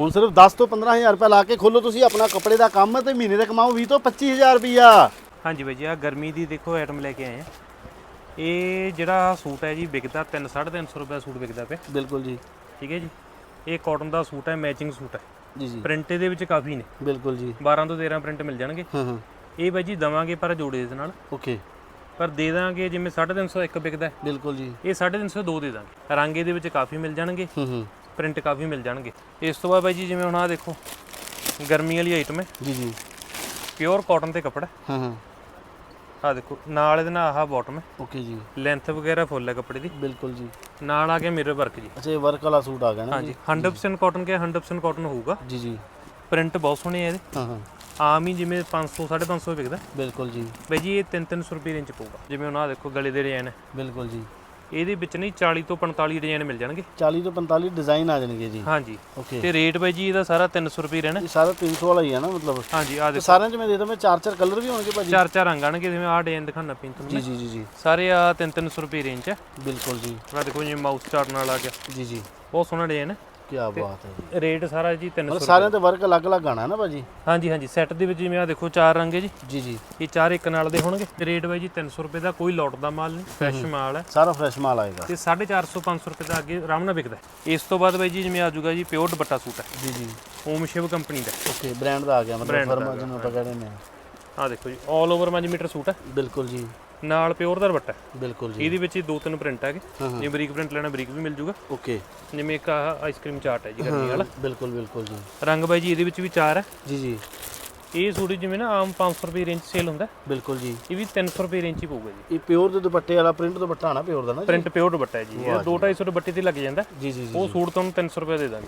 ਹੁਣ ਸਿਰਫ 10 ਤੋਂ 15000 ਰੁਪਏ ਲਾ ਕੇ ਖੋਲੋ ਤੁਸੀਂ ਆਪਣਾ ਕੱਪੜੇ ਦਾ ਕੰਮ ਤੇ ਮਹੀਨੇ ਦਾ ਕਮਾਓ 20 ਤੋਂ 25000 ਰੁਪਿਆ ਹਾਂਜੀ ਬਾਈ ਜੀ ਆ ਗਰਮੀ ਦੀ ਦੇਖੋ ਆਈਟਮ ਲੈ ਕੇ ਆਏ ਆ। ਇਹ ਜਿਹੜਾ ਸੂਟ ਹੈ ਜੀ ਵਿਕਦਾ 3 350 ਰੁਪਏ ਸੂਟ ਵਿਕਦਾ ਪਿਆ। ਬਿਲਕੁਲ ਜੀ। ਠੀਕ ਹੈ ਜੀ? ਇਹ ਕਾਟਨ ਦਾ ਸੂਟ ਹੈ ਮੈਚਿੰਗ ਸੂਟ ਹੈ। ਜੀ ਜੀ। ਪ੍ਰਿੰਟ ਦੇ ਵਿੱਚ ਕਾਫੀ ਨੇ। ਬਿਲਕੁਲ ਜੀ। 12 ਤੋਂ 13 ਪ੍ਰਿੰਟ ਮਿਲ ਜਾਣਗੇ। ਹਾਂ ਹਾਂ। ਇਹ ਬਾਈ ਜੀ ਦਵਾਂਗੇ ਪਰ ਜੋੜੇ ਦੇ ਨਾਲ। ਓਕੇ। ਪਰ ਦੇ ਦਾਂਗੇ ਜਿਵੇਂ 350 ਇੱਕ ਵਿਕਦਾ ਬਿਲਕੁਲ ਜੀ। ਇਹ 350 ਦੋ ਦੇ ਦਾਂਗੇ। ਰੰਗ ਇਹਦੇ ਵਿੱਚ ਕਾਫੀ ਮਿਲ ਜਾਣਗੇ। ਹੂੰ ਹੂੰ। ਪ੍ਰਿੰਟ ਕਾਫੀ ਮਿਲ ਜਾਣਗੇ। ਇਸ ਤੋਂ ਬਾਅਦ ਬਾਈ ਜੀ ਜਿਵੇਂ ਹੁਣ ਆ ਦੇਖੋ ਗਰਮੀ ਵਾਲੀ ਆਈਟਮ ਹੈ। ਜੀ ਜੀ। ਪਿਓਰ ਕਾਟਨ ਤੇ ਕੱਪੜਾ ਹਾਂ। ਹਾਂ ਆ ਦੇਖੋ ਨਾਲ ਇਹਦੇ ਨਾਲ ਆਹ ਬਾਟਮ ਹੈ। ਓਕੇ ਜੀ। ਲੈਂਥ ਵਗੈਰਾ ਫੁੱਲ ਹੈ ਕੱਪੜੇ ਦੀ। ਬਿਲਕੁਲ ਜੀ। ਨਾਲ ਆ ਗਿਆ ਮਿਰਰ ਵਰਕ ਜੀ। ਅੱਛਾ ਇਹ ਵਰਕ ਵਾਲਾ ਸੂਟ ਆ ਗਿਆ ਨਾ ਹਾਂਜੀ 100% ਕਾਟਨ ਕੇ 100% ਕਾਟਨ ਹੋਊਗਾ। ਜੀ ਜੀ। ਪ੍ਰਿੰਟ ਬਹੁਤ ਸੋਹਣੇ ਆ ਇਹਦੇ। ਹਾਂ ਹਾਂ। ਆਮ ਹੀ ਜਿਵੇਂ 500 550 ਵਿਕਦਾ। ਬਿਲਕੁਲ ਜੀ। ਬਾਈ ਜੀ ਇਹ 3-300 ਰੁਪਏ ਰੇਂਜ ਪਊਗਾ। ਜਿਵੇਂ ਆਹ ਦੇਖੋ ਗਲੇ ਦੇ ਡਿਜ਼ਾਈਨ ਹੈ। ਬਿਲਕੁਲ ਜੀ। ਇਹਦੇ ਵਿੱਚ ਨਹੀਂ 40 ਤੋਂ 45 ਡਿਜ਼ਾਈਨ ਮਿਲ ਜਾਣਗੇ। 40 ਤੋਂ 45 ਡਿਜ਼ਾਈਨ ਆ ਜਾਣਗੇ ਜੀ। ਹਾਂਜੀ। ਓਕੇ ਤੇ ਰੇਟ ਬਾਈ ਜੀ ਇਹਦਾ ਸਾਰਾ 300 ਰੁਪਏ ਰਹਿਣਾ। ਇਹ ਸਾਰਾ 300 ਵਾਲਾ ਹੀ ਹੈ ਨਾ ਮਤਲਬ। ਹਾਂਜੀ ਆ ਦੇਖੋ। ਸਾਰਿਆਂ ਚ ਮੈਂ ਦੇ ਦਵਾਂ ਚਾਰ ਚਾਰ ਕਲਰ ਵੀ ਹੋਣਗੇ ਭਾਜੀ। ਚਾਰ ਚਾਰ ਰੰਗ ਆਣਗੇ ਜਿਵੇਂ ਆਹ ਡਿਜ਼ਾਈਨ ਦਿਖਾਣਾ ਜੀ ਤੁਹਾਨੂੰ ਜੀ ਜੀ ਜੀ ਸਾਰੇ ਆ 3-300 ਰੁਪਏ ਰੇਂਜ ਹੈ ਬਿਲਕੁਲ ਜੀ। ਆ ਦੇਖੋ ਜਿਵੇਂ ਮਾਊਸ ਚਾਰਟ ਨਾਲ ਆ ਗਿਆ। ਜੀ ਜੀ। ਬਹੁਤ ਸੋਹਣਾ ਡਿਜ਼ਾਈਨ ਹੈ ਕੀ ਬਾਤ ਹੈ ਜੀ। ਰੇਟ ਸਾਰਾ ਜੀ 300 ਮਤਲਬ ਸਾਰਿਆਂ ਤੇ ਵਰਕ ਅਲੱਗ-ਅਲੱਗ ਆਣਾ ਨਾ ਭਾਜੀ ਹਾਂਜੀ ਹਾਂਜੀ ਸੈੱਟ ਦੇ ਵਿੱਚ ਜਿਵੇਂ ਆ ਦੇਖੋ ਚਾਰ ਰੰਗ ਹੈ ਜੀ। ਜੀ ਜੀ। ਇਹ ਚਾਰ ਇੱਕ ਨਾਲ ਦੇ ਹੋਣਗੇ। ਰੇਟ ਬਾਈ ਜੀ 300 ਰੁਪਏ ਦਾ ਕੋਈ ਲੋਟ ਦਾ ਮਾਲ ਨਹੀਂ ਫਰੈਸ਼ ਮਾਲ ਹੈ। ਸਾਰਾ ਫਰੈਸ਼ ਮਾਲ ਆਏਗਾ। ਤੇ 450 500 ਰੁਪਏ ਦਾ ਅੱਗੇ ਆਰਾਮ ਨਾਲ ਵਿਕਦਾ ਹੈ। ਇਸ ਤੋਂ ਬਾਅਦ ਬਾਈ ਜੀ ਜਿਵੇਂ ਆ ਜਾਊਗਾ ਜੀ ਪਿਓਰ ਦੁਪੱਟਾ ਸੂਟ ਹੈ। ਜੀ ਜੀ। ਓਮ ਸ਼ਿਵ ਕੰਪਨੀ ਦਾ। ਓਕੇ ਬ੍ਰਾਂਡ ਦਾ ਆ ਗਿਆ ਮਤਲਬ ਫਰਮਾ ਜਿਹਨੂੰ ਆਪਾਂ ਕਹਿੰਦੇ ਨੇ। ਆ ਦੇਖੋ ਜੀ 올 ਓਵਰ 5 ਮੀਟਰ ਸੂਟ ਹੈ। ਬਿਲਕੁਲ ਜੀ। ਨਾਲ ਪਿਓਰ ਦਾ ਦੁਪੱਟਾ। ਬਿਲਕੁਲ ਜੀ। ਇਹਦੇ ਵਿੱਚ ਹੀ ਦੋ ਤਿੰਨ ਪ੍ਰਿੰਟ ਹੈਗੇ। ਜੇ ਬਰੀਕ ਪ੍ਰਿੰਟ ਲੈਣਾ ਬਰੀਕ ਵੀ ਮਿਲ ਜੂਗਾ। ਓਕੇ। ਜਿਵੇਂ ਇੱਕ ਆਈਸਕ੍ਰੀਮ ਚਾਟ ਹੈ ਜੀ ਗਰਮੀ ਵਾਲਾ। ਬਿਲਕੁਲ ਬਿਲਕੁਲ ਜੀ। ਰੰਗ ਬਾਈ ਜੀ ਇਹਦੇ ਵਿੱਚ ਵੀ ਚਾਰ ਹੈ। ਜੀ ਜੀ। ਇਹ ਸੂਟ ਜਿਵੇਂ ਨਾ ਆਮ 500 ਰੁਪਏ ਰੇਂਜ ਸੇਲ ਹੁੰਦਾ ਬਿਲਕੁਲ ਜੀ। ਇਹ ਵੀ 300 ਰੁਪਏ ਰੇਂਜ ਹੀ ਪਊਗਾ ਜੀ। ਇਹ ਪਿਓਰ ਦੇ ਦੁਪੱਟੇ ਵਾਲਾ ਪ੍ਰਿੰਟ ਦੁਪੱਟਾ ਨਾ ਪਿਓਰ ਦਾ ਨਾ ਜੀ? ਪ੍ਰਿੰਟ ਪਿਓਰ ਦੁਪੱਟਾ ਹੈ ਜੀ। ਇਹ 2-250 ਦੁਪੱਟੇ ਤੇ ਲੱਗ ਜਾਂਦਾ। ਜੀ ਜੀ ਜੀ ਉਹ ਸੂਟ ਤੁਹਾਨੂੰ 300 ਰੁਪਏ ਦੇ ਦਾਂਗੇ।